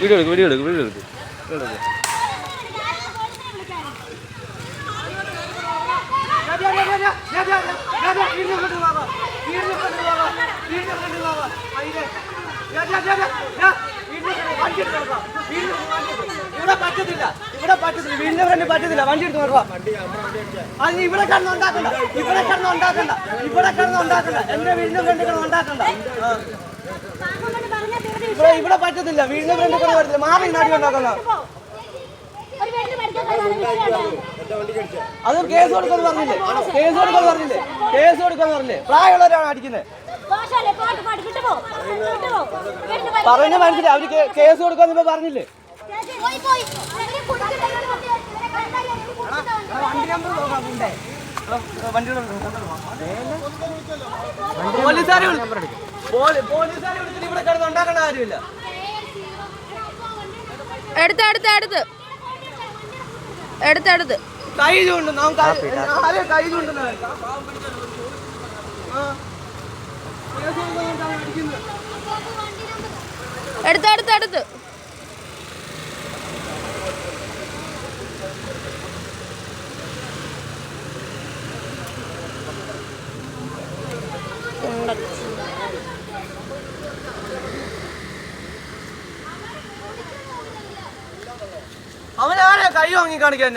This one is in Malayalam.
വീഡിയോ എടുക്കും വീഡിയോ എടുക്കും വീഡിയോ എടുക്കും ഇവിടെ പറ്റത്തില്ല ഇവിടെ പറ്റത്തില്ല വീടിന്റെ ഫ്രണ്ട് പറ്റത്തില്ല വണ്ടി എടുത്ത് നോക്കുക അത് ഇവിടെ കിടന്ന് ഉണ്ടാക്കണ്ട ഇവിടെ കിടന്ന് ഉണ്ടാക്കണ്ട ഇവിടെ കിടന്ന് ഉണ്ടാക്കണ്ട എന്റെ വീടിന്റെ ഫ്രണ്ട് കിടന്ന് ഉണ്ടാക്കണ്ട. ഇവിടെ ഇവിടെ പറ്റത്തില്ല. വീടിന്റെ ഫ്രണ്ട് കൂടെ പറ്റത്തില്ല മാറി നാട്ടിൽ ഉണ്ടാക്കുന്ന അത് കേസ് കൊടുക്കാൻ പറഞ്ഞില്ലേ? കേസ് കൊടുക്കാൻ പറഞ്ഞില്ലേ? കേസ് കൊടുക്കാൻ പറഞ്ഞില്ലേ? പ്രായമുള്ളവരാണ് അടിക്കുന്നത്. പറഞ്ഞ മനസ്സിലായി. അവർ കേസ് കൊടുക്കാന്ന് ഇപ്പൊ പറഞ്ഞില്ലേ? പോലീസുകാരെ പോലീസുകാരെ വിളിച്ചിട്ട് ഇവിടെ കിടന്ന് ഉണ്ടാക്കേണ്ട കാര്യമില്ല. എടുത്ത് എടുത്ത് എടുത്ത്. എടുത്തെടുത്ത് കൈ ചൂണ്ട്. നാം ആരെ കൈ ചൂണ്ടുന്ന എടുത്ത് എടുത്ത് എടുത്ത്. അവനാരെ കൈ വാങ്ങി കാണിക്കാൻ